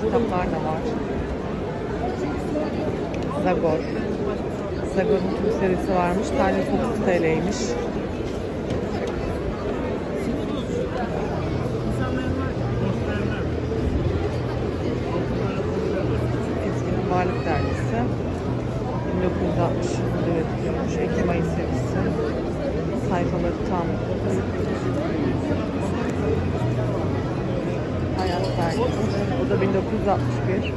kitaplar da var. Zagor. Zagor'un tüm serisi varmış. Tanesi 30 TL'ymiş. Ezgi'nin Varlık Dergisi. 1960 yılında üretiliyormuş. Ekim ayı serisi. Sayfaları tam. Dergisi. Bu da 1961.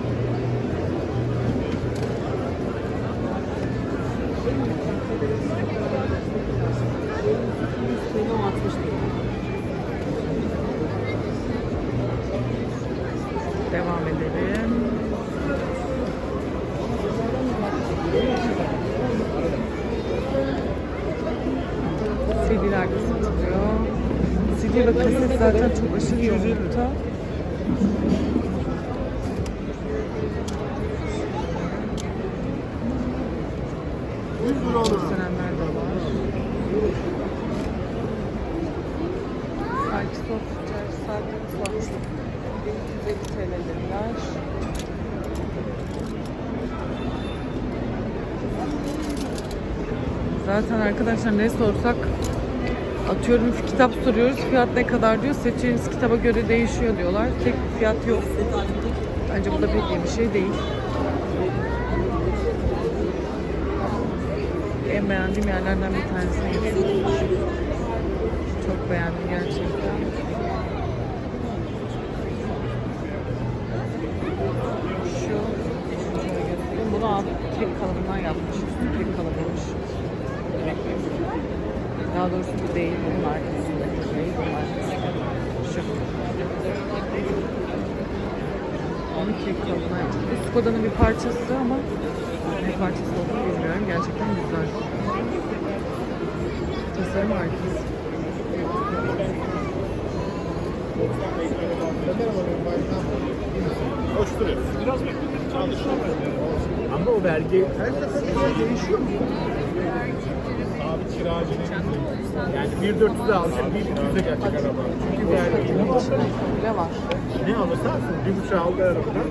Devam edelim. CD'ler de satılıyor. CD ve kaset zaten çok aşırı yoğunlukta. Gösterenler de var. Belki soft ticaret saatlerimiz var. 1250 TL'ler. Zaten arkadaşlar ne sorsak atıyorum kitap soruyoruz fiyat ne kadar diyor seçeceğiniz kitaba göre değişiyor diyorlar. Tek bir fiyat yok. Bence bu da bildiğim bir şey değil. En beğendiğim yerlerden bir tanesi çok beğendim gerçekten. Şu bunu abi tek kalıbından yapmış tek kalıbıymış daha doğrusu bu değil, bunun arkasındaki değil, bunun arkasındaki. Şu. Onu yaptım. Bu Skoda'nın bir parçası ama ne parçası olduğunu bilmiyorum. Gerçekten güzel. Tasarım harikası. Biraz bekledim çalışıyor Ama o vergi her sefer değişiyor mu? Abi kiracı yani 1400'e alacak, 1200'e gelecek araba. Çünkü vergi bile var. ne alırsa alsın, bir buçuk aldı arabadan.